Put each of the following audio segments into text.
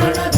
Thank you.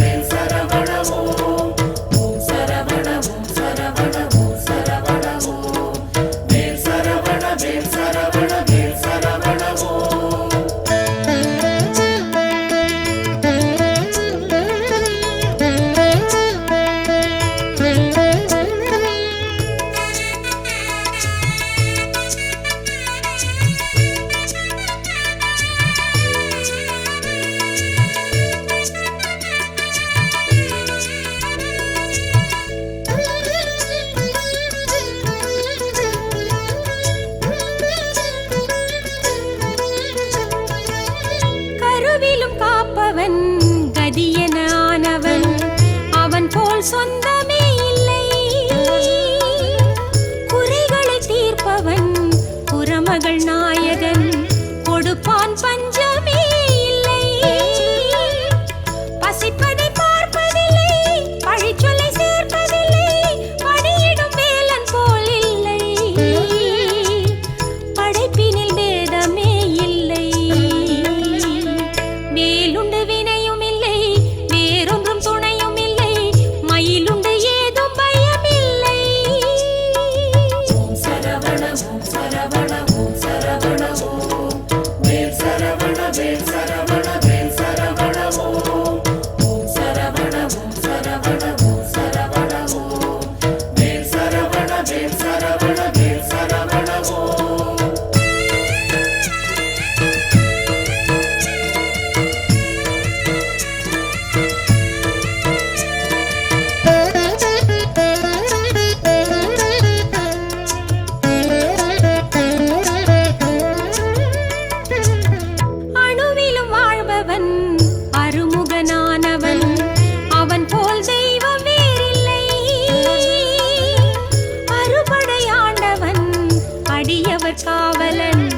சொந்தமே இல்லை. குறைகளை தீர்ப்பவன் புறமகள் நாயகன். கொடுப்பான் பஞ்ச காவலன்